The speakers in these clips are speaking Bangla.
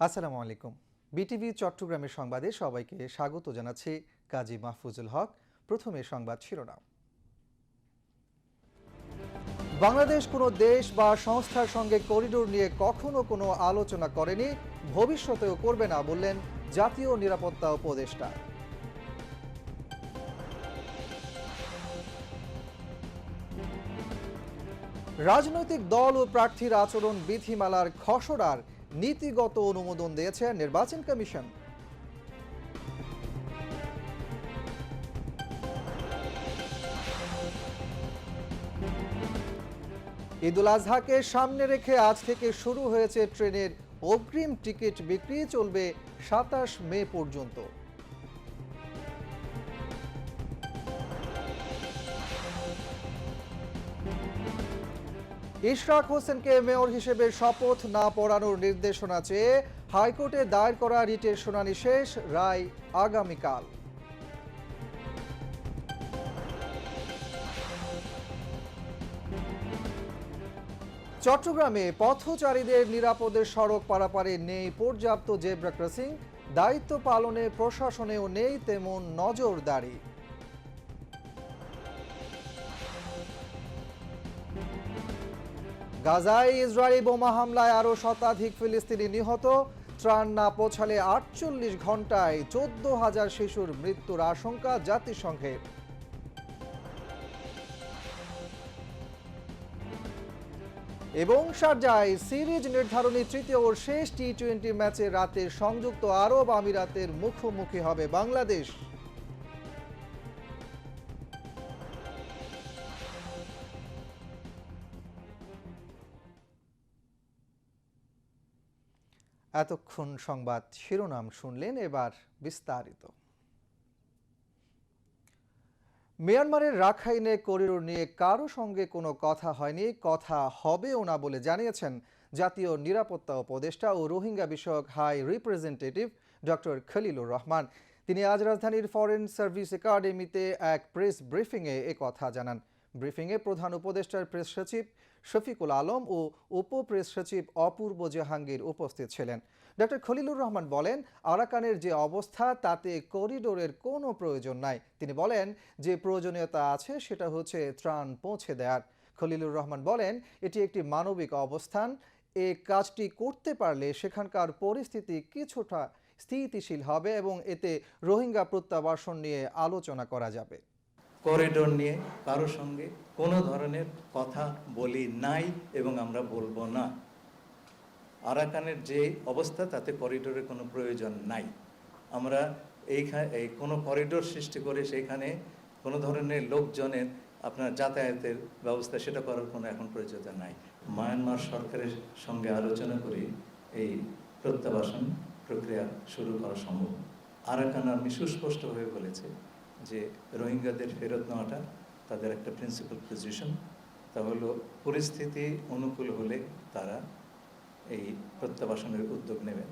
আসসালামু আলাইকুম। বিটিভি চট্টগ্রামের সংবাদে সবাইকে স্বাগত জানাচ্ছি কাজী মাহফুজুল হক। প্রথমে সংবাদ শিরোনাম। বাংলাদেশ কোনো দেশ বা সংস্থার সঙ্গে করিডোর নিয়ে কখনো কোনো আলোচনা করেনি, ভবিষ্যতেও করবে না বললেন জাতীয় নিরাপত্তা উপদেষ্টা। রাজনৈতিক দল ও প্রার্থীর আচরণ বিধিমালার খসড়ার নীতিগত অনুমোদন দিয়েছে নির্বাচন কমিশন। ঈদুল আজহাকে সামনে রেখে আজ থেকে শুরু হয়েছে ট্রেনের অগ্রিম টিকিট বিক্রি, চলবে সাতাশ মে পর্যন্ত। ইশরাক হোসেনকে মেয়র হিসেবে শপথ না পড়ানোর নির্দেশনা চেয়ে হাইকোর্টে দায়ের করা রিটের শুনানি শেষ রায় আগামীকাল। চট্টগ্রামে পথচারীদের নিরাপদে সড়ক পারাপারে নেই পর্যাপ্ত জেব্রা ক্রসিং, দায়িত্ব পালনে প্রশাসনেও নেই তেমন নজরদারি। গাজায় ইসরায়েলি বোমা হামলায় আরও শতাধিক ফিলিস্তিনি নিহত। ত্রাণ না পৌঁছালে আটচল্লিশ ঘন্টায় চোদ্দ হাজার শিশুর মৃত্যুর আশঙ্কা জাতিসংঘের এবং শারজায় সিরিজ নির্ধারণী তৃতীয় ও শেষ টি টোয়েন্টি ম্যাচে রাতে সংযুক্ত আরব আমিরাতের মুখোমুখি হবে বাংলাদেশ। এতক্ষণ সংবাদ শিরোনাম শুনলেন এবার বিস্তারিত। মিয়ানমারের রাখাইনে করিডোর নিয়ে কারও সঙ্গে কোনো কথা হয়নি, কথা হবেও না বলে জানিয়েছেন জাতীয় নিরাপত্তা উপদেষ্টা ও রোহিঙ্গা বিষয়ক high representative doctor Khalilur Rahman. তিনি আজ রাজধানীর ফরেন সার্ভিস একাডেমিতে এক প্রেস ব্রিফিংয়ে কথা জানান। ব্রিফিংয়ে প্রধান উপদেষ্টার প্রেস সচিব শফিকুল আলম ও উপ প্রেস সচিব অপূর্ব জাহাঙ্গীর উপস্থিত ছিলেন। ডক্টর খলিলুর রহমান বলেন, আরাকানের যে অবস্থা, তাতে করিডোরের কোনো প্রয়োজন নাই। তিনি বলেন, যে প্রয়োজনীয়তা আছে, সেটা হচ্ছে ত্রাণ পৌঁছে দেওয়ার খলিলুর রহমান বলেন, এটি একটি মানবিক অবস্থান। এ কাজটি করতে পারলে সেখানকার পরিস্থিতি কিছুটা স্থিতিশীল হবে এবং এতে রোহিঙ্গা প্রত্যাবাসন নিয়ে আলোচনা করা যাবে। করিডোর নিয়ে কারোর সঙ্গে কোনো ধরনের কথা বলি নাই এবং আমরা বলব না। আরাকানের যে অবস্থা, তাতে করিডোরের কোনো প্রয়োজন নাই। আমরা এইখানে এই কোনো করিডোর সৃষ্টি করে সেইখানে কোনো ধরনের লোকজনের আপনার যাতায়াতের ব্যবস্থা, সেটা করার কোনো এখন প্রয়োজনীয়তা নাই। মায়ানমার সরকারের সঙ্গে আলোচনা করে এই প্রত্যাবাসন প্রক্রিয়া শুরু করা সম্ভব। আরাকান আর্মি সুস্পষ্টভাবে বলেছে যে রোহিঙ্গাদের ফেরত নেওয়াটা তাদের একটা প্রিন্সিপাল পজিশন তা হলো, পরিস্থিতি অনুকূল হলে তারা এই প্রত্যাবাসনের উদ্যোগ নেবেন।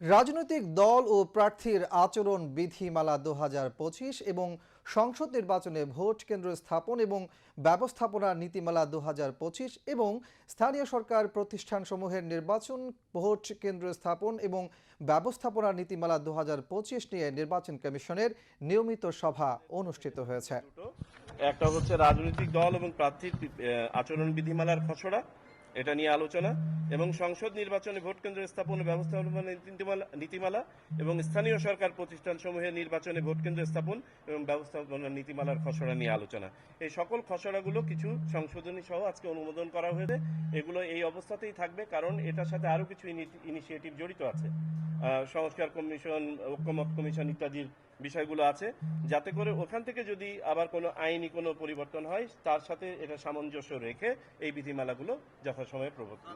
রাজনৈতিক দল ও প্রার্থীর আচরণ বিধিমালা দু হাজার পঁচিশ এবং সংসদ নির্বাচনে ভোট কেন্দ্র স্থাপন এবং ব্যবস্থাপনা নীতিমালা দুহাজার পঁচিশ এবং স্থানীয় সরকার প্রতিষ্ঠানসমূহের নির্বাচন, ভোট কেন্দ্র স্থাপন এবং ব্যবস্থাপনা নীতিমালা দু হাজার পঁচিশ নিয়ে নির্বাচন কমিশনের নিয়মিত সভা অনুষ্ঠিত হয়েছে। একটা হচ্ছে রাজনৈতিক দল এবং প্রার্থীর আচরণ বিধিমালার খসড়া। এটা নিয়ে আলোচনা এবং সংসদ নির্বাচনে ভোট কেন্দ্র স্থাপন ব্যবস্থাপনা নীতিমালা এবং স্থানীয় সরকার প্রতিষ্ঠান সমূহের নির্বাচনে ভোট কেন্দ্র স্থাপন এবং ব্যবস্থাপনা নীতিমালার খসড়া নিয়ে আলোচনা। এই সকল খসড়াগুলো কিছু সংশোধনী সহ আজকে অনুমোদন করা হয়েছে। এগুলো এই অবস্থাতেই থাকবে কারণ এটার সাথে আরও কিছু ইনিশিয়েটিভ জড়িত আছে। সংস্কার কমিশন, ঐক্যমত কমিশন ইত্যাদির বিষয়গুলো আছে। যাতে করে ওখান থেকে যদি আবার কোনো আইনি কোনো পরিবর্তন হয়, তার সাথে এটা সামঞ্জস্য রেখে এই বিধিমালাগুলো যথাসময়ে প্রবর্তন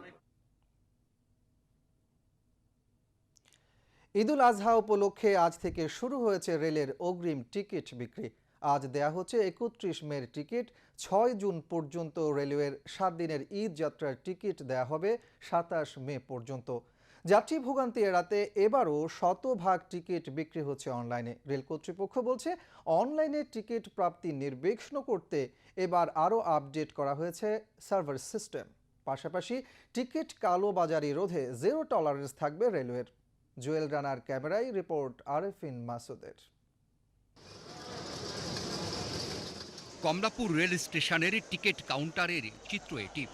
ঈদুল আজহা উপলক্ষে আজ থেকে শুরু হয়েছে রেলের অগ্রিম টিকিট বিক্রি। আজ দেয়া হচ্ছে একত্রিশ মের টিকিট। ছয় জুন পর্যন্ত রেলওয়ের সাত দিনের ঈদ যাত্রার টিকিট দেয়া হবে সাতাশ মে পর্যন্ত। যাত্রী ভোগান্তি এড়াতে এবারও শতভাগ টিকিট বিক্রি হচ্ছে অনলাইনে। রেল কর্তৃপক্ষ বলছে, অনলাইনে টিকিট প্রাপ্তি নির্বিঘ্ন করতে এবার আরও আপডেট করা হয়েছে সার্ভার সিস্টেম। পাশাপাশি টিকিট কালোবাজারি রোধে জিরো টলারেন্স থাকবে রেলওয়ের। জুয়েল রানার ক্যামেরায় রিপোর্ট আরেফিন মাসুদের। কমলাপুর রেল স্টেশনের টিকিট কাউন্টারের চিত্র এটি।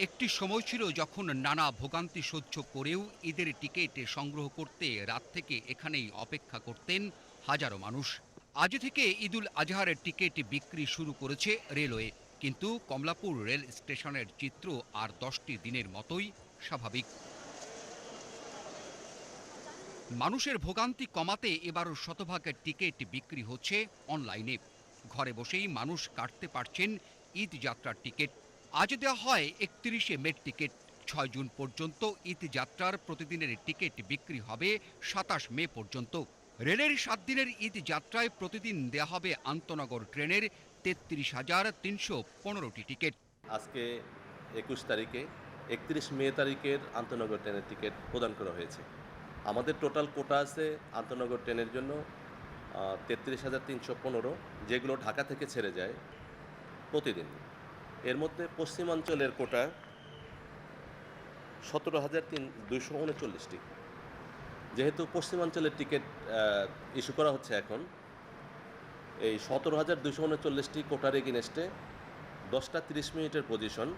একটি সময় ছিল যখন নানা ভোগান্তি সহ্য করেও ঈদের টিকিট সংগ্রহ করতে রাত থেকে এখানেই অপেক্ষা করতেন হাজারো মানুষ। আজ থেকে ঈদুল আজহারের টিকিট বিক্রি শুরু করেছে রেলওয়ে। কিন্তু কমলাপুর রেল স্টেশনের চিত্র আর দশটি দিনের মতোই স্বাভাবিক। মানুষের ভোগান্তি কমাতে এবারও শতভাগের টিকিট বিক্রি হচ্ছে অনলাইনে। ঘরে বসেই মানুষ কাটতে পারছেন ঈদ যাত্রার টিকিট। আজ দেওয়া হয় একত্রিশে মের টিকিট। ছয় জুন পর্যন্ত ঈদ যাত্রার প্রতিদিনের টিকিট বিক্রি হবে সাতাশ মে পর্যন্ত। রেলের সাত দিনের ঈদ যাত্রায় প্রতিদিন দেওয়া হবে আন্তনগর ট্রেনের তেত্রিশ হাজার তিনশো পনেরোটি টিকিট। আজকে একুশ তারিখে, একত্রিশ মে তারিখের আন্তনগর ট্রেনের টিকিট প্রদান করা হয়েছে। আমাদের টোটাল কোটা আছে আন্তনগর ট্রেনের জন্য তেত্রিশ হাজার তিনশো পনেরো, যেগুলো ঢাকা থেকে ছেড়ে যায় প্রতিদিন। এর মধ্যে পশ্চিমাঞ্চলের কোটা সতেরো হাজার তিন দুশো উনচল্লিশটি। যেহেতু পশ্চিমাঞ্চলের টিকিট ইস্যু করা হচ্ছে এখন, এই সতেরো হাজার দুশো উনচল্লিশটি কোটার এগেনস্টে দশটা তিরিশ মিনিটের পজিশন,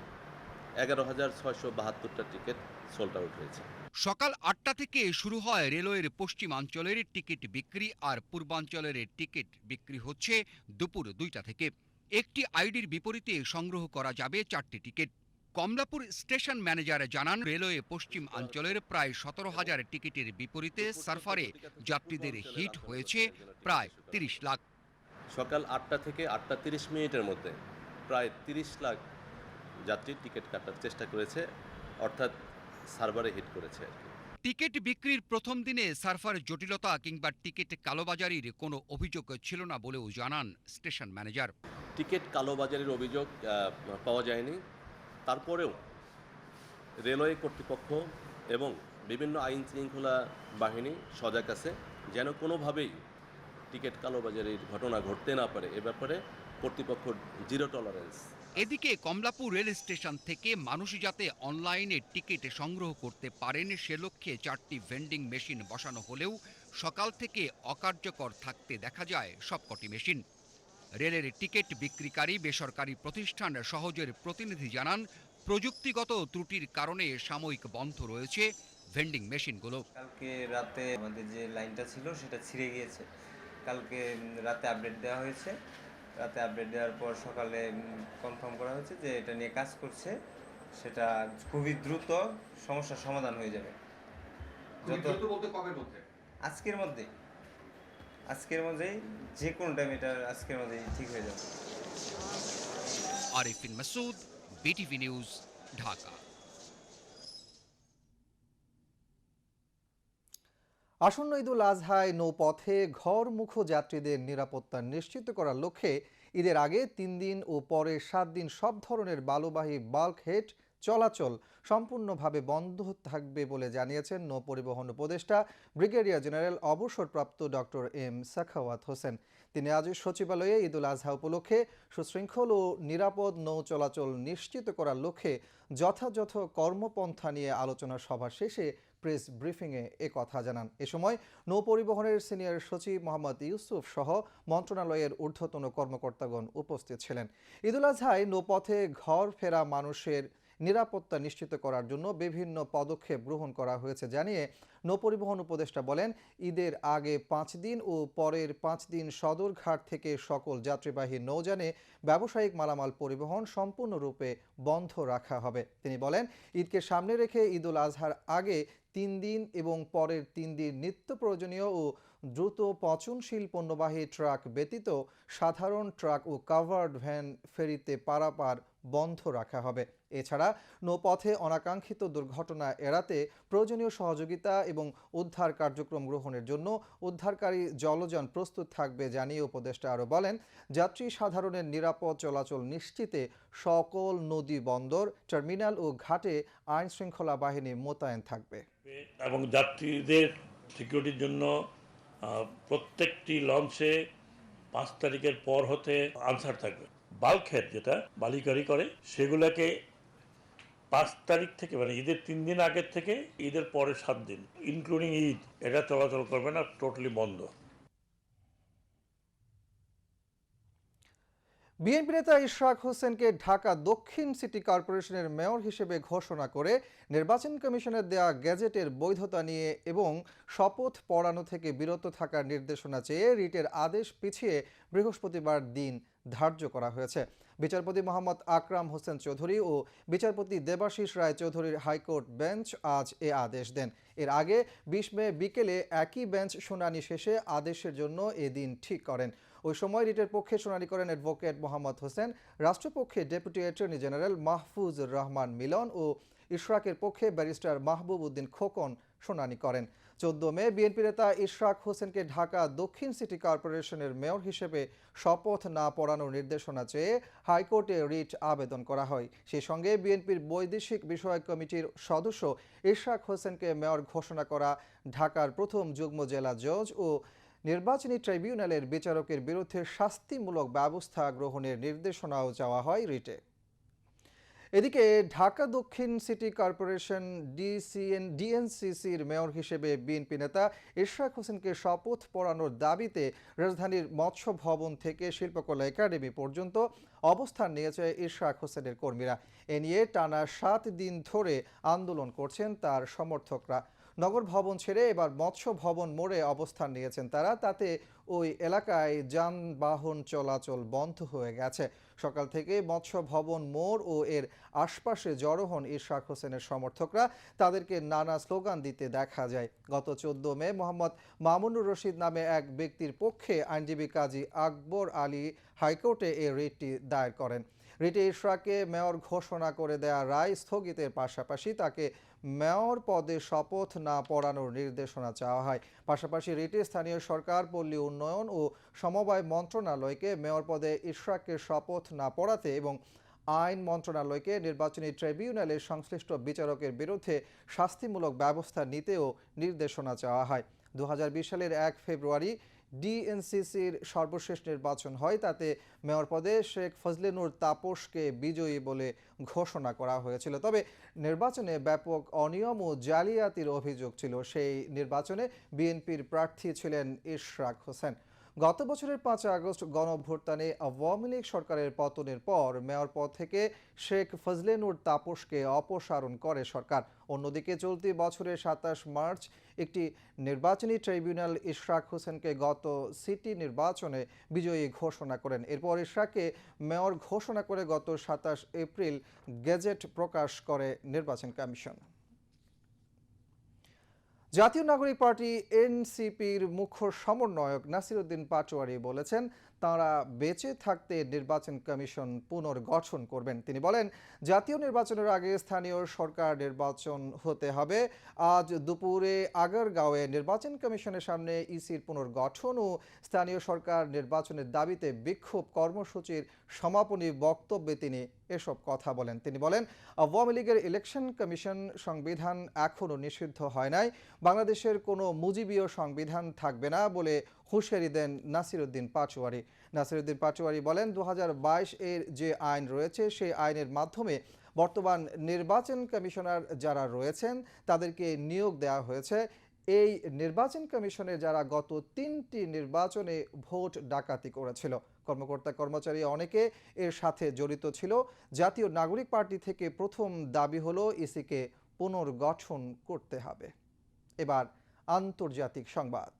এগারো হাজার ছয়শো বাহাত্তরটা টিকিট সোল্ড আউট হয়েছে। সকাল আটটা থেকে শুরু হয় রেলওয়ের পশ্চিমাঞ্চলের টিকিট বিক্রি আর পূর্বাঞ্চলের টিকিট বিক্রি হচ্ছে দুপুর দুইটা থেকে। একটি আইডির বিপরীতে সংগ্রহ করা যাবে চারটি টিকিট। কমলাপুর স্টেশন ম্যানেজার জানান রেলওয়ে পশ্চিম অঞ্চলের প্রায় সতেরো হাজার টিকিটের বিপরীতে সার্ফারে যাত্রীদের হিট হয়েছে প্রায় তিরিশ লাখ। সকাল আটটা থেকে আটটা তিরিশ মিনিটের মধ্যে প্রায় তিরিশ লাখ যাত্রী টিকিট কাটার চেষ্টা করেছে অর্থাৎ সার্ভারে হিট করেছে টিকিট বিক্রির প্রথম দিনে সার্ফার জটিলতা কিংবা টিকিট কালোবাজারির কোনো অভিযোগ ছিল না বলেও জানান স্টেশন ম্যানেজার। টিকিট কালোবাজারের অভিযোগ পাওয়া যায়নি। তারপরেও রেলওয়ে কর্তৃপক্ষ এবং বিভিন্ন আইন শৃঙ্খলা বাহিনী সজাগ আছে যেন কোনোভাবেই টিকিট কালোবাজারির ঘটনা ঘটতে না পারে। এ ব্যাপারে কর্তৃপক্ষ জিরো টলারেন্স। এদিকে কমলাপুর রেল স্টেশন থেকে মানুষ যাতে অনলাইনে টিকিট সংগ্রহ করতে পারেন, সে লক্ষ্যে চারটি ভেন্ডিং মেশিন বসানো হলেও সকাল থেকে অকার্যকর থাকতে দেখা যায় সবকটি মেশিন। রেলের টিকিট বিক্রিকারী বেসরকারি প্রতিষ্ঠান সহজের প্রতিনিধি জানান প্রযুক্তিগত ত্রুটির কারণে সাময়িক বন্ধ রয়েছে ভেন্ডিং মেশিনগুলো। কালকে রাতে আমাদের যে লাইনটা ছিল সেটা ছিঁড়ে গিয়েছে। কালকে রাতে আপডেট দেওয়া হয়েছে। রাতে আপডেট দেওয়ার পর সকালে কনফার্ম করা হয়েছে যে এটা নিয়ে কাজ করছে। সেটা খুবই দ্রুত সমস্যার সমাধান হয়ে যাবে। যত আজকের মধ্যে। আজকের মধ্যেই যে কোনো টাইম এটা আজকের মধ্যেই ঠিক হয়ে যাবে। Arifin Masud BTV news Dhaka. আসন্ন ঈদুল আজহায় নৌপথে ঘরমুখো যাত্রীদের নিরাপত্তা নিশ্চিত করার লক্ষ্যে ঈদের আগে তিন দিন ও পরে সাত দিন সব ধরনের বালুবাহী বাল্ক হেড চলাচল সম্পূর্ণভাবে বন্ধ থাকবে বলে জানিয়েছেন নৌ পরিবহন উপদেষ্টা ব্রিগেডিয়ার জেনারেল অবসরপ্রাপ্ত ডক্টর এম সাখাওয়াত হোসেন। তিনি আজ সচিবালয়ে ঈদুল আজহা উপলক্ষে সুশৃঙ্খল ও নিরাপদ নৌ চলাচল নিশ্চিত করার লক্ষ্যে যথাযথ কর্মপন্থা নিয়ে আলোচনা সভা শেষে প্রেস ব্রিফিংয়ে এ কথা জানান। এ সময় নৌ পরিবহনের সিনিয়র সচিব মোহাম্মদ ইউসুফ সহ মন্ত্রণালয়ের ঊর্ধ্বতন কর্মকর্তাগণ উপস্থিত ছিলেন। ঈদুল আজহায় নৌপথে ঘর ফেরা মানুষের নিরাপত্তা নিশ্চিত করার জন্য বিভিন্ন পদক্ষেপ গ্রহণ করা হয়েছে জানিয়ে নৌপরিবহন উপদেষ্টা বলেন, ঈদের আগে পাঁচ দিন ও পরের পাঁচ দিন সদরঘাট থেকে সকল যাত্রীবাহী নৌযানে ব্যবসায়িক মালামাল পরিবহন সম্পূর্ণরূপে বন্ধ রাখা হবে। তিনি বলেন, ঈদকে সামনে রেখে ঈদুল আজহার আগে তিন দিন এবং পরের তিন দিন নিত্য প্রয়োজনীয় ও দ্রুত পচনশীল পণ্যবাহী ট্রাক ব্যতীত সাধারণ ট্রাক ও কাভার্ড ভ্যান ফেরিতে পারাপার বন্ধ রাখা হবে। এছাড়া নৌপথে অনাকাঙ্ক্ষিত দুর্ঘটনা এড়াতে প্রয়োজনীয় সহযোগিতা এবং উদ্ধার কার্যক্রম গ্রহণের জন্য উদ্ধারকারী জলযান প্রস্তুত থাকবে জানিয়ে উপদেষ্টা আরও বলেন, যাত্রী সাধারণের নিরাপদ চলাচল নিশ্চিতে সকল নদী বন্দর, টার্মিনাল ও ঘাটে আইন শৃঙ্খলা বাহিনী মোতায়েন থাকবে। এবং যাত্রীদের সিকিউরিটির জন্য প্রত্যেকটি লঞ্চে পাঁচ তারিখের পর হতে আনসার থাকবে। বাল্কহেড যেটা, বালিকারি করে, সেগুলোকে পাঁচ তারিখ থেকে মানে ঈদের তিন দিন আগের থেকে, ঈদের পরে সাত দিন ইনক্লুডিং ঈদ, এটা চলাচল করবে না টোটালি বন্ধ। বিএনপি নেতা ইশরাক হোসেনকে ঢাকা দক্ষিণ সিটি কর্পোরেশনের মেয়র হিসেবে ঘোষণা করে নির্বাচন কমিশনের দেয়া গেজেটের বৈধতা নিয়ে এবং শপথ পড়ানো থেকে বিরত থাকার নির্দেশনা চেয়ে রিটের আদেশ পিছিয়ে বৃহস্পতিবার দিন ধার্য করা হয়েছে। বিচারপতি মোহাম্মদ আকরাম হোসেন চৌধুরী ও বিচারপতি দেবাশিস রায় চৌধুরীর হাইকোর্ট বেঞ্চ আজ এ আদেশ দেন। এর আগে বিশ মে বিকেলে একই বেঞ্চ শুনানি শেষে আদেশের জন্য এদিন ঠিক করেন। ওই সময় রিটের পক্ষে শুনানি করেন অ্যাডভোকেট মোহাম্মদ হোসেন, রাষ্ট্রপক্ষে deputy attorney general Mahfuzur Rahman Milon ও ইশরাকের পক্ষে ব্যারিস্টার মাহবুব উদ্দিন খোকন শুনানি করেন। চোদ্দ মে বিএনপি নেতা ইশরাক হোসেনকে ঢাকা দক্ষিণ সিটি কর্পোরেশনের মেয়র হিসেবে শপথ না পড়ানোর নির্দেশনা চেয়ে হাইকোর্টে রিট আবেদন করা হয়। সেই সঙ্গে বিএনপির বৈদেশিক বিষয়ক কমিটির সদস্য ইশরাক হোসেনকে মেয়র ঘোষণা করা, ঢাকার প্রথম যুগ্ম জেলা জজ ও নির্বাচনী ট্রাইব্যুনালের বিচারকের বিরুদ্ধে শাস্তিমূলক ব্যবস্থা গ্রহণের নির্দেশনাও চাওয়া হয় রিটে। এদিকে ঢাকা দক্ষিণ সিটি কর্পোরেশন ডিসিএন ডিএনসিসির মেয়র হিসেবে বিএনপি নেতা ইশরাক হোসেনকে শপথ পড়ানোর দাবিতে রাজধানীর মৎস্য ভবন থেকে শিল্পকলা একাডেমি পর্যন্ত অবস্থান নিয়েছে ইশরাক হোসেনের কর্মীরা। এ নিয়ে টানা সাত দিন ধরে আন্দোলন করছেন তার সমর্থকরা। নগর ভবন ছেড়ে এবার মৎস্য ভবন মোড়ে অবস্থান নিয়েছেন তারা। তাতে ওই এলাকায় যানবাহন চলাচল বন্ধ হয়ে গেছে। সকাল থেকে মৎস্য ভবন মোড় ও এর আশপাশে জড়ো হন ইশরাক হোসেনের সমর্থকরা। তাদেরকে নানা স্লোগান দিতে দেখা যায়। গত চোদ্দ মে মোহাম্মদ মামুনুর রশিদ নামে এক ব্যক্তির পক্ষে আইনজীবী কাজী আকবর আলী হাইকোর্টে এ রিটটি দায়ের করেন। রিটে ইশরাককে মেয়র ঘোষণা করে দেয়া রায় স্থগিতের পাশাপাশি তাকে মেয়র পদে শপথ না পড়ানোর নির্দেশনা চাওয়া হয়। পাশাপাশি রিটে স্থানীয় সরকার, পল্লী উন্নয়ন ও সমবায় মন্ত্রণালয়কে মেয়র পদে ইশরাককে শপথ না পড়াতে এবং আইন মন্ত্রণালয়কে নির্বাচনী ট্রাইব্যুনালের সংশ্লিষ্ট বিচারকের বিরুদ্ধে শাস্তিমূলক ব্যবস্থা নিতেও নির্দেশনা চাওয়া হয়। দু হাজার বিশ সালের এক ফেব্রুয়ারি ডিএনসিসির সর্বশেষ নির্বাচন হয়। তাতে মেয়র পদে শেখ ফজলেনুর তাপসকে বিজয়ী বলে ঘোষণা করা হয়েছিল। তবে নির্বাচনে ব্যাপক অনিয়ম ও জালিয়াতির অভিযোগ ছিল। সেই নির্বাচনে বিএনপির প্রার্থী ছিলেন ইশরাক হোসেন। গত বছরের পাঁচ আগস্ট গণভোটদানে আওয়ামী লীগ সরকারের পতনের পর মেয়র পদ থেকে শেখ ফজলেনুর তাপসকে অপসারণ করে সরকার। অন্যদিকে চলতি বছরের সাতাশ মার্চ একটি নির্বাচনী ট্রাইব্যুনাল ইশরাক হোসেনকে গত সিটি নির্বাচনে বিজয়ী ঘোষণা করেন। এরপর ইশরাককে মেয়র ঘোষণা করে গত সাতাশ এপ্রিল গেজেট প্রকাশ করে নির্বাচন কমিশন। জাতীয় নাগরিক পার্টি এনসিপির মুখ্য সমন্বয়ক নাসিরুদ্দিন পাটোয়ারি বলেছেন তাঁরা বেঁচে থাকতে নির্বাচন কমিশন পুনর্গঠন করবেন। তিনি বলেন, জাতীয় নির্বাচনের আগে স্থানীয় সরকার নির্বাচন হতে হবে। আজ দুপুরে আগারগাঁওয়ে নির্বাচন কমিশনের সামনে ইসির পুনর্গঠন ও স্থানীয় সরকার নির্বাচনের দাবিতে বিক্ষোভ কর্মসূচির সমাপনী বক্তব্যে তিনি এসব কথা বলেন। তিনি বলেন, আওয়ামী লীগের ইলেকশন কমিশন সংবিধান এখনও নিষিদ্ধ হয় নাই। বাংলাদেশের কোনো মুজিবীয় সংবিধান থাকবে না বলে হুঁশিয়ারি দেন নাসিরুদ্দিন পাটোয়ারি। নাসিরুদ্দিন পাটোয়ারি বলেন দু হাজার বাইশ এর যে আইন রয়েছে, সেই আইনের মাধ্যমে বর্তমান নির্বাচন কমিশনার যারা রয়েছেন, তাদেরকে নিয়োগ দেওয়া হয়েছে। এই নির্বাচন কমিশনে যারা গত তিনটি নির্বাচনে ভোট ডাকাতি করেছিল, কর্মকর্তা, কর্মচারী অনেকে এর সাথে জড়িত ছিল। জাতীয় নাগরিক পার্টি থেকে প্রথম দাবি হলো, ইসিকে পুনর্গঠন করতে হবে। এবার আন্তর্জাতিক সংবাদ।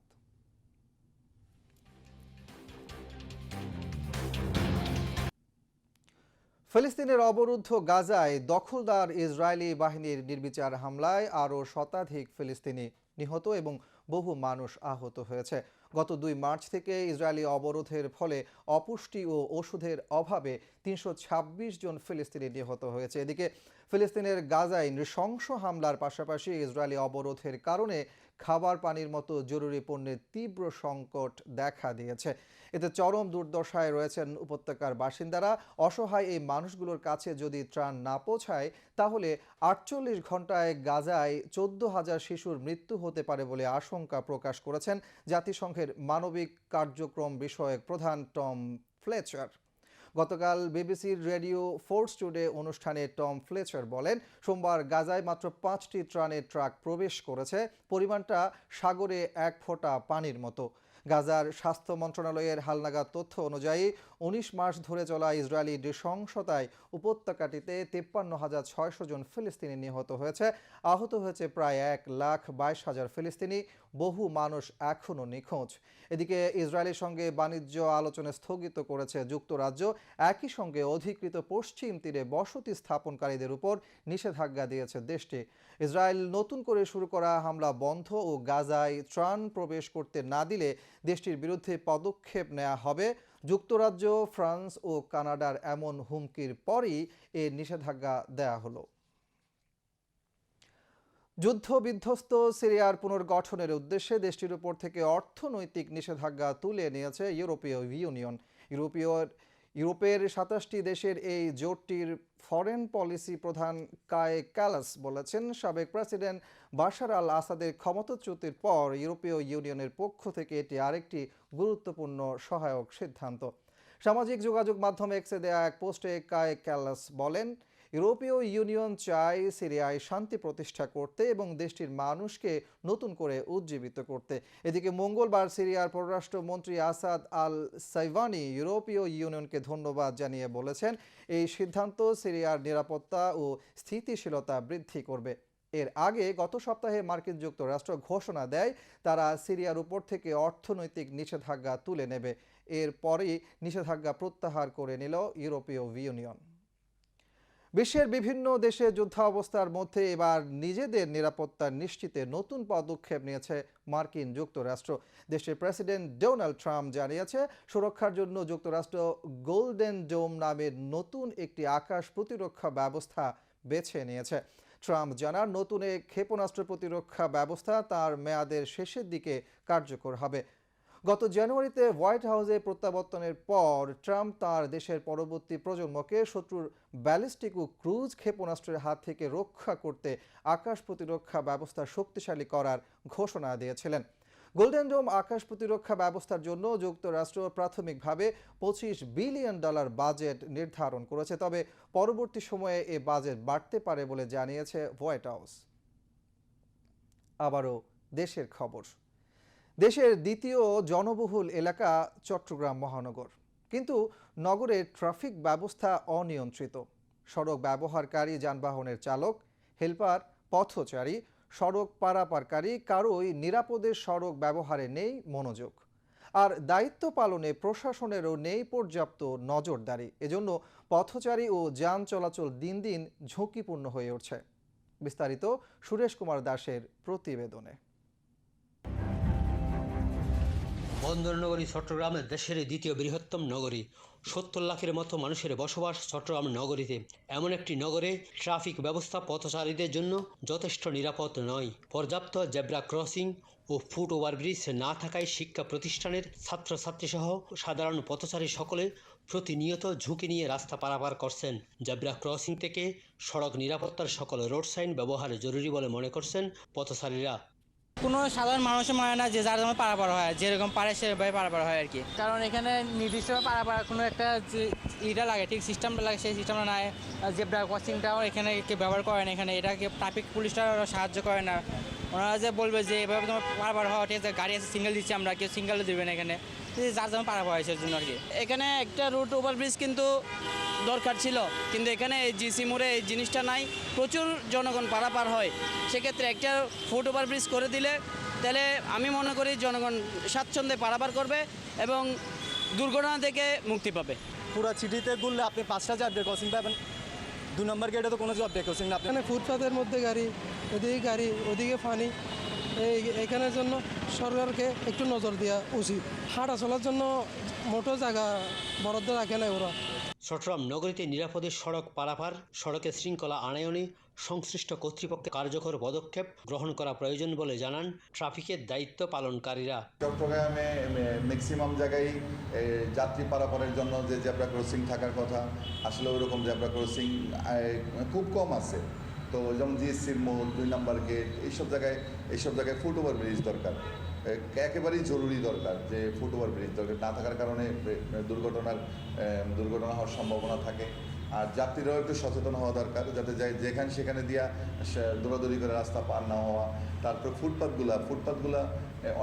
ফিলিস্তিনের অবরুদ্ধ গাজায় দখলদার ইসরায়েলি বাহিনীর নির্বিচার হামলায় আরও শতাধিক ফিলিস্তিনি নিহত এবং বহু মানুষ আহত হয়েছে। গত দুই মার্চ থেকে ইসরায়েলি অবরোধের ফলে অপুষ্টি ও ওষুধের অভাবে তিনশো ছাব্বিশ জন ফিলিস্তিনি নিহত হয়েছে। এদিকে ফিলিস্তিনের গাজায় নৃশংস হামলার পাশাপাশি ইসরায়েলি অবরোধের কারণে খাবার পানির মতো জরুরি পণ্যের তীব্র সংকট দেখা দিয়েছে। এতে চরম দুর্দশায় রয়েছেন উপত্যকার বাসিন্দারা। অসহায় এই মানুষগুলোর কাছে যদি ত্রাণ না পৌঁছায়, তাহলে আটচল্লিশ ঘন্টায় গাজায় চোদ্দ হাজার শিশুর মৃত্যু হতে পারে বলে আশঙ্কা প্রকাশ করেছেন জাতিসংঘের মানবিক কার্যক্রম বিষয়ক প্রধান টম ফ্লেচার। গতকাল বিবিসির রেডিও ফোর্স টুডে অনুষ্ঠানে টম ফ্লেচার বলেন, সোমবার গাজায় মাত্র পাঁচটি ত্রাণের ট্রাক প্রবেশ করেছে, পরিমাণটা সাগরে এক ফোঁটা পানির মতো। গাজার স্বাস্থ্য মন্ত্রণালয়ের হালনাগাদ তথ্য অনুযায়ী, উনিশ মাস ধরে চলা ইসরায়েলি নৃশংসতায় উপত্যকাটিতে তেপ্পান্ন হাজার ছয়শো জন ফিলিস্তিনি নিহত হয়েছে। আহত হয়েছে প্রায় এক লাখ বাইশ হাজার ফিলিস্তিনি। বহু মানুষ এখনও নিখোঁজ। এদিকে ইসরায়েলের সঙ্গে বাণিজ্য আলোচনা স্থগিত করেছে যুক্তরাজ্য। একই সঙ্গে অধিকৃত পশ্চিম তীরে বসতি স্থাপনকারীদের উপর নিষেধাজ্ঞা দিয়েছে দেশটি। ইসরায়েল নতুন করে শুরু করা হামলা বন্ধ ও গাজায় ত্রাণ প্রবেশ করতে না দিলে দেশটির বিরুদ্ধে পদক্ষেপ নেওয়া হবে। যুক্তরাজ্য, ফ্রান্স ও কানাডার এমন হুমকির পরই এ নিষেধাজ্ঞা দেয়া হলো। যুদ্ধ বিধ্বস্ত সিরিয়ার পুনর্গঠনের উদ্দেশ্যে দেশটির উপর থেকে অর্থনৈতিক নিষেধাজ্ঞা তুলে নিয়েছে ইউরোপীয় ইউনিয়ন। ইউরোপীয় ইউরোপের সাতাশটি দেশের এই জোটটির ফরেন পলিসি প্রধান কায়ে ক্যালাস বলেছেন। সাবেক প্রেসিডেন্ট বাশার আল আসাদের ক্ষমতাচ্যুতির পর ইউরোপীয় ইউনিয়নের পক্ষ থেকে এটি আরেকটি গুরুত্বপূর্ণ সহায়ক সিদ্ধান্ত। সামাজিক যোগাযোগ মাধ্যমে এক্সে দেয়া এক পোস্টে কায়ে ক্যালাস বলেন ইউরোপীয় ইউনিয়ন চায় সিরিয়ায় শান্তি প্রতিষ্ঠা করতে এবং দেশটির মানুষকে নতুন করে উজ্জীবিত করতে। এদিকে মঙ্গলবার সিরিয়ার পররাষ্ট্রমন্ত্রী আসাদ আল সাইভানি ইউরোপীয় ইউনিয়নকে ধন্যবাদ জানিয়ে বলেছেন, এই সিদ্ধান্ত সিরিয়ার নিরাপত্তা ও স্থিতিশীলতা বৃদ্ধি করবে। এর আগে গত সপ্তাহে মার্কিন যুক্তরাষ্ট্র ঘোষণা দেয়, তারা সিরিয়ার উপর থেকে অর্থনৈতিক নিষেধাজ্ঞা তুলে নেবে। এরপরই নিষেধাজ্ঞা প্রত্যাহার করে নিল ইউরোপীয় ইউনিয়ন। বিশ্বের বিভিন্ন দেশে যুদ্ধাবস্থার মধ্যে এবার নিজেদের নিরাপত্তা নিশ্চিতে নতুন পদক্ষেপ নিয়েছে মার্কিন যুক্তরাষ্ট্র। দেশের প্রেসিডেন্ট ডোনাল্ড ট্রাম্প জানিয়েছে, সুরক্ষার জন্য যুক্তরাষ্ট্র গোল্ডেন ডোম নামের নতুন একটি আকাশ প্রতিরক্ষা ব্যবস্থা বেছে নিয়েছে। ট্রাম্প জানার নতুন এই ক্ষেপণাস্ত্র প্রতিরক্ষা ব্যবস্থা তার মেয়াদের শেষের দিকে কার্যকর হবে। গত জানুয়ারিতে হোয়াইট হাউসে প্রত্যাবর্তনের পর ট্রাম্প তার দেশের পরবর্তী প্রজন্মকে শত্রুর ব্যালিস্টিক ও ক্রুজ ক্ষেপণাস্ত্রের হাত থেকে রক্ষা করতে আকাশ প্রতিরক্ষা ব্যবস্থা শক্তিশালী করার ঘোষণা দিয়েছিলেন। গোল্ডেন ডোম আকাশ প্রতিরক্ষা ব্যবস্থার জন্য যুক্তরাষ্ট্র প্রাথমিকভাবে পঁচিশ বিলিয়ন ডলার বাজেট নির্ধারণ করেছে, তবে পরবর্তী সময়ে এ বাজেট বাড়তে পারে বলে জানিয়েছে হোয়াইট হাউস। আবারও দেশের খবর। দেশের দ্বিতীয় জনবহুল এলাকা চট্টগ্রাম মহানগর। কিন্তু নগরের ট্রাফিক ব্যবস্থা অনিয়ন্ত্রিত। সড়ক ব্যবহারকারী, যানবাহনের চালক, হেলপার, পথচারী, সড়ক পারাপারকারী কারোই নিরাপদে সড়ক ব্যবহারে নেই মনোযোগ। আর দায়িত্ব পালনে প্রশাসনেরও নেই পর্যাপ্ত নজরদারি। এজন্য পথচারী ও যান চলাচল দিন দিন ঝুঁকিপূর্ণ হয়ে উঠছে। বিস্তারিত সুরেশ কুমার দাসের প্রতিবেদনে। বন্দরনগরী, চট্টগ্রাম দেশের দ্বিতীয় বৃহত্তম নগরী। সত্তর লাখের মতো মানুষের বসবাস চট্টগ্রাম নগরীতে। এমন একটি নগরে ট্রাফিক ব্যবস্থা পথচারীদের জন্য যথেষ্ট নিরাপদ নয়। পর্যাপ্ত জেব্রা ক্রসিং ও ফুট ওভারব্রিজ না থাকায় শিক্ষা প্রতিষ্ঠানের ছাত্রছাত্রীসহ সাধারণ পথচারী সকলে প্রতিনিয়ত ঝুঁকি নিয়ে রাস্তা পারাপার করছেন। জেব্রা ক্রসিং থেকে সড়ক নিরাপত্তার সকল রোড সাইন ব্যবহার জরুরি বলে মনে করছেন পথচারীরা। কোনো সাধারণ মানুষের মনে না যে যার জন্য পারাপার হয়, যেরকম পারে সেভাবে পারাপার হয় আর কি। কারণ এখানে নির্দিষ্টভাবে পারাপার কোনো একটা ইটা লাগে, ঠিক সিস্টেমটা লাগে, সেই সিস্টেমটা নাই। জেব্রা ক্রসিংটাও এখানে ব্যবহার করে না এখানে এটাকে ট্রাফিক পুলিশটা সাহায্য করে না। ওনারা যে বলবে যে এভাবে তোমার পারাপার হওয়া, ঠিক আছে, গাড়ি আছে সিঙ্গেল দিচ্ছি আমরা, কেউ সিঙ্গেলও দেবে না এখানে। যার জন্য পারাপার হয়, সেই জন্য আর কি। এখানে একটা রুট ওভারব্রিজ কিন্তু দরকার ছিল কিন্তু এখানে এই জিসি মোড়ে এই জিনিসটা নাই। প্রচুর জনগণ পারাপার হয়। সেক্ষেত্রে একটা ফুট ওভারব্রিজ করে দিলে তাহলে আমি মনে করি জনগণ স্বাচ্ছন্দ্যে পারাপার করবে এবং দুর্ঘটনা থেকে মুক্তি পাবে। পুরো সিটিতে ঘুরলে আপনি পাঁচটা চার ব্রেক ক্রসিং পাবেন দু নম্বর গেটে তো কোনো জব ক্রসিং না আপনি? এখানে ফুটপাতের মধ্যে গাড়ি ওদিকে গাড়ি ওদিকে পানি। এই এখানের জন্য সরকারকে একটু নজর দেওয়া উচিত। হাঁটা চলার জন্য মোটো জায়গা বরাদ্দ রাখে না ওরা। চট্টগ্রাম নগরীতে নিরাপদে সড়ক পারাপার সড়কের শৃঙ্খলা আনয়নে সংশ্লিষ্ট কর্তৃপক্ষের কার্যকর পদক্ষেপ গ্রহণ করা প্রয়োজন বলে জানান ট্রাফিকের দায়িত্ব পালনকারীরা। চট্টগ্রামে ম্যাক্সিমাম জায়গায় যাত্রী পারাপারের জন্য যে জেব্রা ক্রসিং থাকার কথা, আসলে ওইরকম জেব্রা ক্রসিং খুব কম আছে। তো যেমন জিএসসির মোড়, দুই নাম্বার গেট এইসব জায়গায় এইসব জায়গায় ফুট ওভার ব্রিজ দরকার। একেবারেই জরুরি দরকার যে ফুট ওভার ব্রিজ দরকার। না থাকার কারণে দুর্ঘটনার দুর্ঘটনা হওয়ার সম্ভাবনা থাকে। আর যাত্রীরাও একটু সচেতন হওয়া দরকার, যাতে যাই যেখানে সেখানে দিয়া দৌড়াদৌড়ি করে রাস্তা পার না হওয়া। তারপর ফুটপাথগুলা ফুটপাথগুলা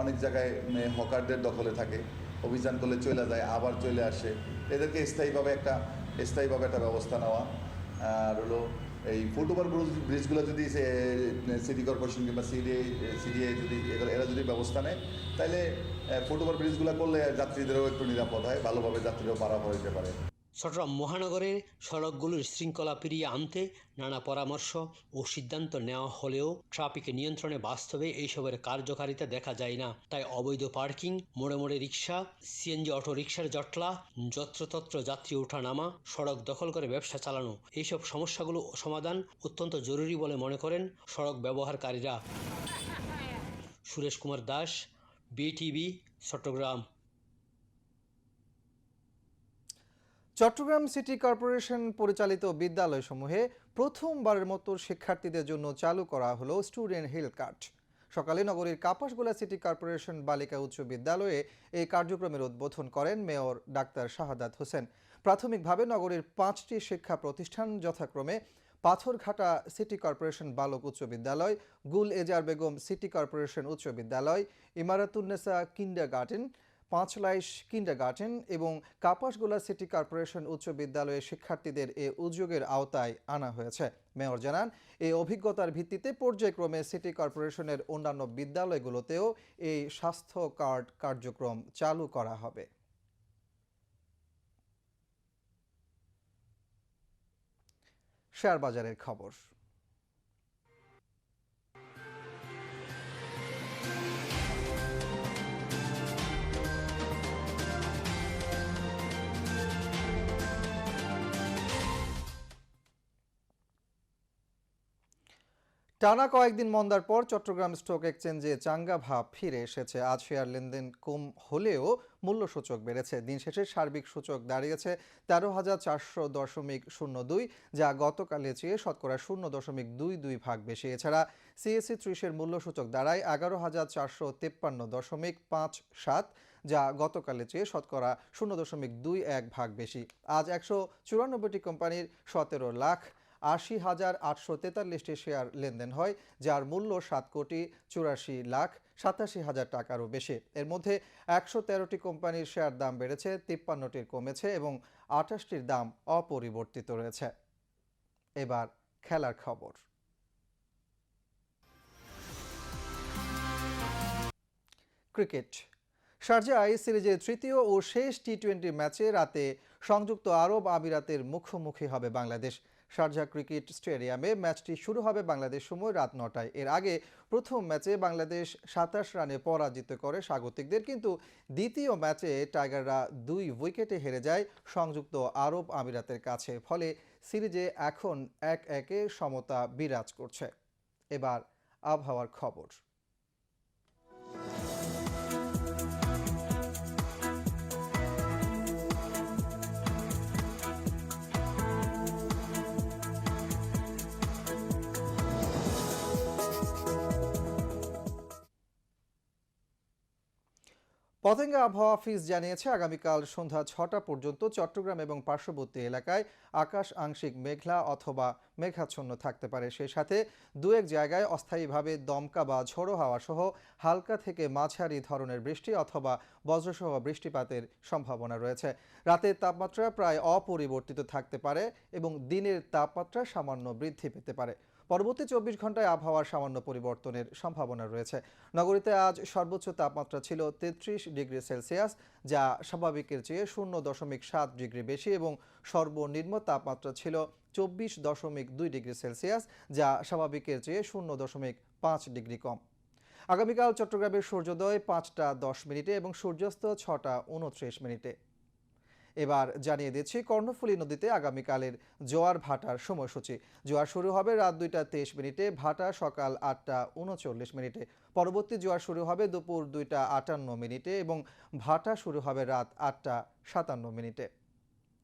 অনেক জায়গায় হকারদের দখলে থাকে। অভিযান করলে চলে যায়, আবার চলে আসে। এদেরকে স্থায়ীভাবে একটা স্থায়ীভাবে একটা ব্যবস্থা নেওয়া। আর হলো এই ফুট ওভার ব্রিজগুলো যদি সিটি কর্পোরেশন কিংবা সিডিএ সিডিএ যদি এরা যদি ব্যবস্থা নেয় তাহলে ফুট ওভার ব্রিজগুলো করলে যাত্রীদেরও একটু নিরাপদ হয়, ভালোভাবে যাত্রীরাও পারাপার হতে পারে। চট্টগ্রাম মহানগরের সড়কগুলোর শৃঙ্খলা ফিরিয়ে আনতে নানা পরামর্শ ও সিদ্ধান্ত নেওয়া হলেও ট্রাফিক নিয়ন্ত্রণে বাস্তবে এইসবের কার্যকারিতা দেখা যায় না। তাই অবৈধ পার্কিং, মোড়ে মোড়ে রিক্সা সিএনজি অটো রিক্সার জটলা, যত্রতত্র যাত্রী ওঠা নামা সড়ক দখল করে ব্যবসা চালানো, এইসব সমস্যাগুলো সমাধান অত্যন্ত জরুরি বলে মনে করেন সড়ক ব্যবহারকারীরা। Suresh Kumar Das, BTV, Chattogram. Chattogram city corporation পরিচালিত বিদ্যালয়সমূহে প্রথমবারের মতো শিক্ষার্থীদের জন্য চালু করা হলো স্টুডেন্ট হেলথ কার্ড। সকালে নগরীর কাপাসগোলা সিটি কর্পোরেশন বালিকা উচ্চ বিদ্যালয়ে এই কার্যক্রমের উদ্বোধন করেন মেয়র ডাক্তার শাহাদাত হোসেন। প্রাথমিকভাবে নগরীর পাঁচটি শিক্ষা প্রতিষ্ঠান যথাক্রমে পাথরঘাটা সিটি কর্পোরেশন বালক উচ্চ বিদ্যালয়, গুল এজার বেগম সিটি কর্পোরেশন উচ্চ বিদ্যালয় Imaratunnesa kindergarten Panchlaish kindergarten এবং কাপাসগোলা সিটি কর্পোরেশন উচ্চ বিদ্যালয়ের শিক্ষার্থীদের এ উদ্যোগের আওতায় আনা হয়েছে। মেয়র জানান এই অভিজ্ঞতার ভিত্তিতে পর্যায়ক্রমে সিটি কর্পোরেশনের অন্যান্য বিদ্যালয়গুলোতেও এই স্বাস্থ্য কার্ড কার্যক্রম চালু করা হবে। শেয়ার বাজারের খবর। টানা কয়েকদিন মন্দার পর চট্টগ্রাম স্টক এক্সচেঞ্জে চাঙ্গা ভাব ফিরে এসেছে। আজ শেয়ার লেনদেন কম হলেও মূল্য সূচক বেড়েছে। দিন শেষে সার্বিক সূচক দাঁড়িয়েছে তেরো হাজার চারশো দশমিক শূন্য দুই, যা গতকালের চেয়ে শতকরা শূন্য দশমিক দুই দুই ভাগ বেশি। এছাড়া সিএসসি ত্রিশের মূল্য সূচক দাঁড়ায় এগারো হাজার চারশো তেপ্পান্ন দশমিক পাঁচ সাত, যা গতকালের চেয়ে শতকরা শূন্য দশমিক দুই এক ভাগ বেশি। আজ একশো চুরানব্বইটি কোম্পানির সতেরো লাখ আশি হাজার আটশো তেতাল্লিশটি শেয়ার লেনদেন হয়, যার মূল্য সাত কোটি চুরাশি লাখ সাতাশি হাজার টাকারও বেশি। এর মধ্যে একশো তেরোটি কোম্পানির শেয়ার দাম বেড়েছে, তিপ্পান্নটির কমেছে এবং আঠাশটির দাম অপরিবর্তিত রয়েছে। এবার খেলার খবর। ক্রিকেট। শারজায় সিরিজের তৃতীয় ও শেষ টি টোয়েন্টি ম্যাচে রাতে সংযুক্ত আরব আমিরাতের মুখোমুখি হবে বাংলাদেশ। শারজা ক্রিকেট স্টেডিয়ামে ম্যাচটি শুরু হবে বাংলাদেশ সময় রাত নটায়। এর আগে প্রথম ম্যাচে বাংলাদেশ সাতাশ রানে পরাজিত করে স্বাগতিকদের, কিন্তু দ্বিতীয় ম্যাচে টাইগাররা দুই উইকেটে হেরে যায় সংযুক্ত আরব আমিরাতের কাছে, ফলে সিরিজে এখন এক একে সমতা বিরাজ করছে। এবার আবহাওয়ার খবর। পতেঙ্গা আবহাওয়া অফিস জানিয়েছে, আগামীকাল সন্ধ্যা ছটা পর্যন্ত চট্টগ্রাম এবং পার্শ্ববর্তী এলাকায় আকাশ আংশিক মেঘলা অথবা মেঘাচ্ছন্ন থাকতে পারে। সেই সাথে দু এক জায়গায় অস্থায়ীভাবে দমকা বা ঝোড়ো হাওয়া সহ হালকা থেকে মাঝারি ধরনের বৃষ্টি অথবা বজ্রসহ বৃষ্টিপাতের সম্ভাবনা রয়েছে। রাতের তাপমাত্রা প্রায় অপরিবর্তিত থাকতে পারে এবং দিনের তাপমাত্রা সামান্য বৃদ্ধি পেতে পারে। পরবর্তী চব্বিশ ঘন্টায় আবহাওয়ার সামান্য পরিবর্তনের সম্ভাবনা রয়েছে। নগরীতে আজ সর্বোচ্চ তাপমাত্রা ছিল তেত্রিশ ডিগ্রি সেলসিয়াস, যা স্বাভাবিকের চেয়ে শূন্য দশমিক সাত ডিগ্রি বেশি এবং সর্বনিম্ন তাপমাত্রা ছিল চব্বিশ দশমিক দুই ডিগ্রি সেলসিয়াস, যা স্বাভাবিকের চেয়ে শূন্য দশমিক পাঁচ ডিগ্রি কম। আগামীকাল চট্টগ্রামের সূর্যোদয় পাঁচটা দশ মিনিটে এবং সূর্যাস্ত ছটা উনত্রিশ মিনিটে। এবার জানিয়ে দিচ্ছি, কর্ণফুলী নদীতে আগামীকালের জোয়ার ভাটার সময়সূচি। জোয়ার শুরু হবে রাত দুইটা তেইশ মিনিটে, ভাটা সকাল আটটা উনচল্লিশ মিনিটে। পরবর্তী জোয়ার শুরু হবে দুপুর দুইটা আটান্ন মিনিটে এবং ভাটা শুরু হবে রাত আটটা সাতান্ন মিনিটে।